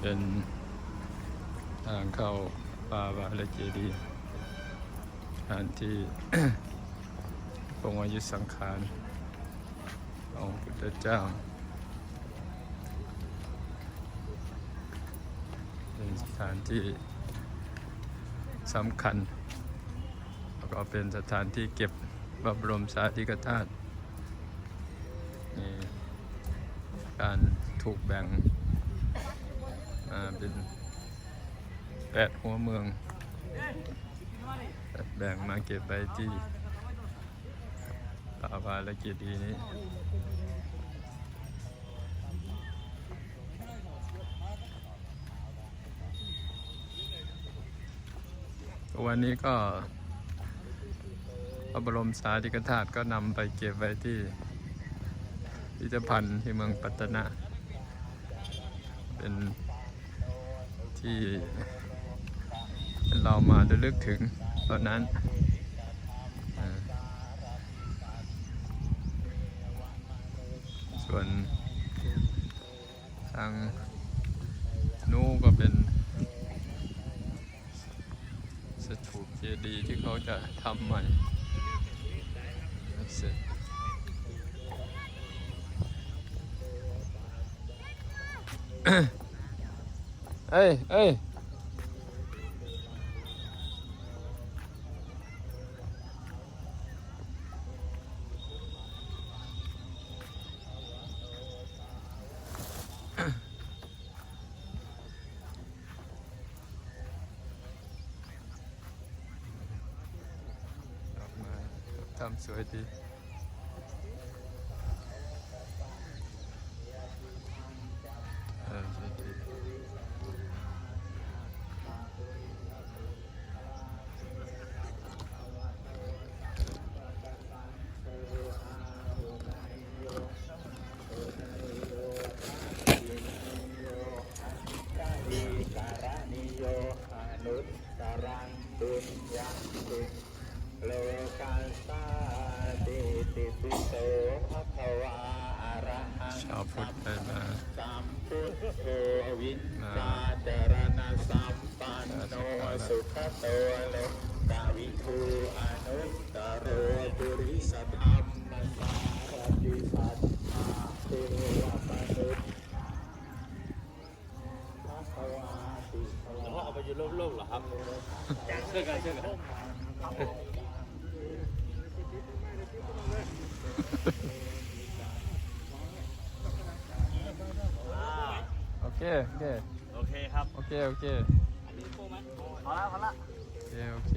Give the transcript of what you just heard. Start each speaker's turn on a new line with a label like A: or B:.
A: เป็นทางเข้าป่าวาลเจดีย์สถานที่ปรงอายุสังขารองพระพุทธเจ้าเป็นสถานที่สำคัญ แล้วก็เป็นสถานที่เก็บพระบรมสารีริกธาตุนี่การถูกแบ่งาเป็นแปดหัวเมืองแบ่งมาเก็บไว้ที่ป่าวาและเจดีย์นี้วันนี้ก็พระบรมสารีริกธาตุก็นำไปเก็บไว้ที่พิพิธภัณฑ์ที่เมืองปัตตนะเป็น ที่เรามาระลึกถึงตอนนั้นส่วนทางนู้ก็เป็นสถูปเจดีย์ที่เขาจะทำใหม่เสร็จเอ้ยเอ้ย
B: นุตตรังตุญญาติโลกัสาติติปิโสภะคะวาอรหัง
A: ชาวพุทธได้มา
B: สัมพุทโธวินจาจรณสัมปันโนสุขโตเลกาวิทูอนุตตโรปุริมสารติสัทธาเทวมนุษย์ภะคะวาติภะ
C: แล้วเอาไปอยู่โล่งๆเหรอครับเชื่อกันเชื่อกัน
A: โอเค โอเค
C: โอเคครับ
A: โอเค โอเค
C: พอแล้วพอแล้ว
A: โอเค โอเค